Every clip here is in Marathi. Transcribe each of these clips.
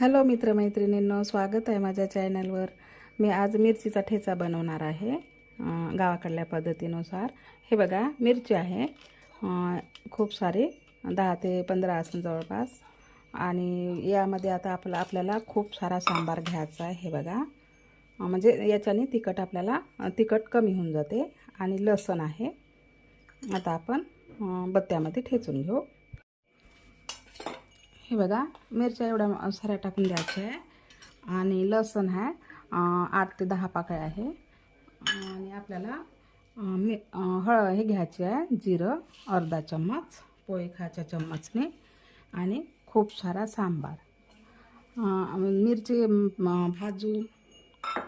हॅलो मित्रमैत्रिणींनो स्वागत आहे माझ्या चॅनलवर. मी आज मिरचीचा ठेचा बनवणार आहे गावाकडल्या पद्धतीनुसार. हे बघा मिरची आहे. खूप सारी दहा ते पंधरा असेल जवळपास. आणि यामध्ये आता आपला आपल्याला खूप सारा सांबार घ्यायचा आहे हे बघा. म्हणजे याच्याने तिखट आपल्याला तिखट कमी होऊन जाते. आणि लसण आहे. आता आपण बत्त्यामध्ये ठेचून घेऊ. हे बघा मिरच्या एवढ्या साऱ्या टाकून द्यायच्या आहे. आणि लसण आहे आठ ते दहा पाकळ्या आहे. आणि आपल्याला मी हळद हळ हे घ्यायचे आहे जिरं अर्धा चम्मच पोहे खायच्या चम्मचने. आणि खूप सारा सांबार. मिरची भाजू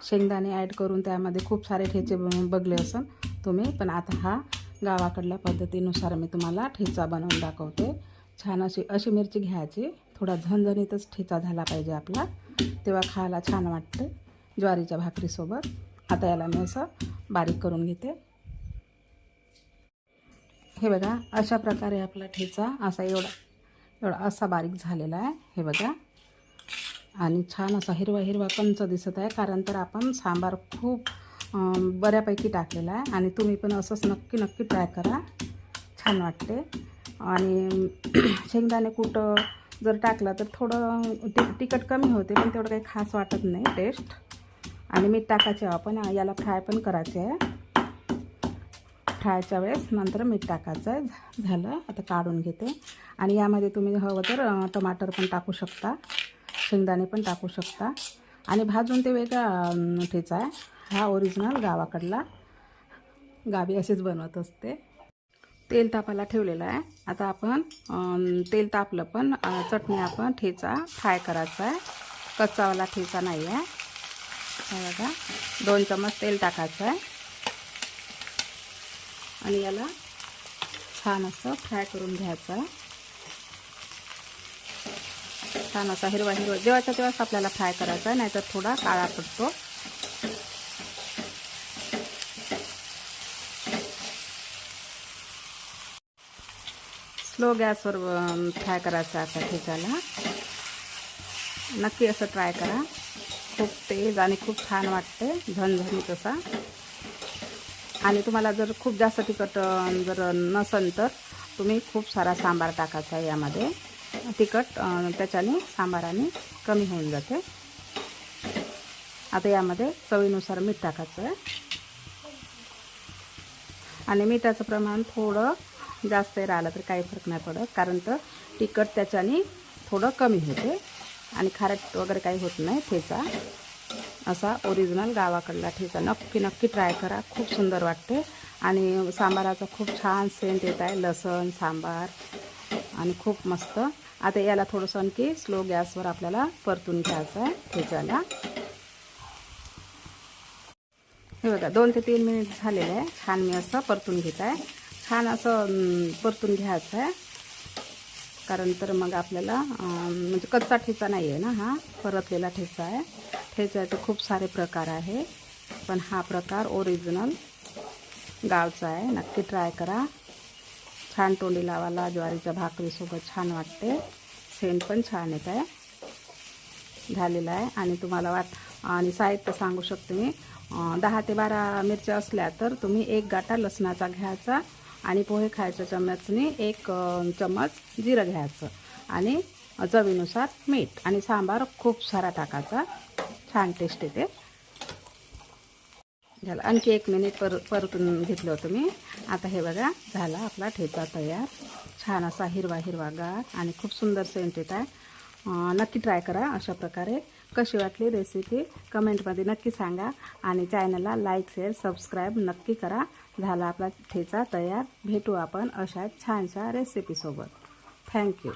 शेंगदाणे ॲड करून त्यामध्ये खूप सारे ठेचे बघले असन तुम्ही. पण आता हा गावाकडल्या पद्धतीनुसार मी तुम्हाला ठेचा बनवून दाखवते. छान अशी अशी मिरची घ्यायची. थोडा झणझणीतच ठेचा झाला पाहिजे आपला. तेव्हा खायला छान वाटते ज्वारीच्या भाकरीसोबत. आता याला मी असं बारीक करून घेते. हे बघा अशा प्रकारे आपला ठेचा असा एवढा एवढा असा बारीक झालेला आहे. हे बघा. आणि छान असा हिरवा हिरवा कंच दिसत आहे कारण तर आपण सांबार खूप बऱ्यापैकी टाकलेला आहे. आणि तुम्ही पण असंच नक्की नक्की ट्राय करा. छान वाटते. आणि शेंगदाणे कुठं जर टाकलं तर थोडं ति तिखट कमी होते पण तेवढं काही खास वाटत नाही टेस्ट आणि मीठ टाकायचे आपण याला फ्राय पण करायचे आहे. फ्रायच्या वेळेस नंतर मीठ टाकायचं आहे. झा- झालं आता काढून घेते. आणि यामध्ये तुम्ही हवं तर टमाटर पण टाकू शकता. शेंगदाणे पण टाकू शकता. आणि भाजून ते वेगळा ठेचा आहे. हा ओरिजिनल गावाकडला. गावी असेच बनवत असते. तेल तापायला ठेवलेलं आहे. आता आपण तेल तापलं पण चटणी आपण ठेचा फ्राय करायचा आहे. कच्चावाला ठेचा नाही आहे. बघा दोन चमच तेल टाकायचं आहे. आणि याला छान असं फ्राय करून घ्यायचं आहे. छान असा हिरवा हिरवा जेव्हाच्या तेव्हाच आपल्याला फ्राय करायचा आहे नाहीतर थोडा काळा पडतो. स्लो गॅसवर फ्राय करायचं आहे आता नक्की असं ट्राय करा. खूप तेज आणि खूप छान वाटते झणझणीत असा. आणि तुम्हाला जर खूप जास्त तिखट जर नसन तर तुम्ही खूप सारा सांबार टाकायचा आहे यामध्ये. तिखट त्याच्याने सांबाराने कमी होऊन जाते. आता यामध्ये चवीनुसार मीठ टाकायचं आहे आणि मिठाचं प्रमाण थोडं जास्त राहिलं तर काही फरक नाही पडत. कारण तर तिखट त्याच्याने थोडं कमी होते. आणि खारट वगैरे काही होत नाही ठेचा. असा ओरिजिनल गावाकडला ठेचा. नक्की नक्की ट्राय करा. खूप सुंदर वाटते. आणि सांबाराचा खूप छान सेंट येत आहे. लसण सांबार. आणि खूप मस्त. आता याला थोडंसं आणखी स्लो गॅसवर आपल्याला परतून घ्यायचं आहे ठेचाला हे बघा दोन ते तीन मिनिट झालेलं आहे. छान मी असं परतून घेत आहे. छान असं परतून घ्यायचं आहे. कारण तर मग आपल्याला म्हणजे कच्चा ठेचा नाही आहे ना हा परतलेला ठेचा आहे. ठेच्याचे खूप सारे प्रकार आहे. पण हा प्रकार ओरिजिनल गावचा आहे. नक्की ट्राय करा. छान तोंडी लावायला ज्वारीच्या भाकरीसोबत छान वाटते. सेंट पण छान येत आहे. झालेला आहे. आणि तुम्हाला वाट आणि साहित्य सांगू शकते मी. दहा ते बारा मिरच्या असल्या तर तुम्ही एक गाठा लसणाचा घ्यायचा. आणि पोहे खायच्या चम्मचने एक चम्मच जिरं घ्यायचं आणि चवीनुसार मीठ आणि सांबार खूप सारा टाकायचा. छान टेस्ट येते. झालं. आणखी एक मिनिट पर परतून घेतलं होतं मी. आता हे बघा झाला आपला ठेचा तयार. छान असा हिरवा हिरवा गार आणि खूप सुंदर सेंट येत आहे. नक्की ट्राय करा अशा प्रकारे. कशी वाटली रेसिपी कमेंटमध्ये नक्की सांगा आणि चॅनलला लाईक शेअर सबस्क्राईब नक्की करा. झाला आपला ठेचा तयार. भेटू आपण अशा छानशा रेसिपीसोबत थँक्यू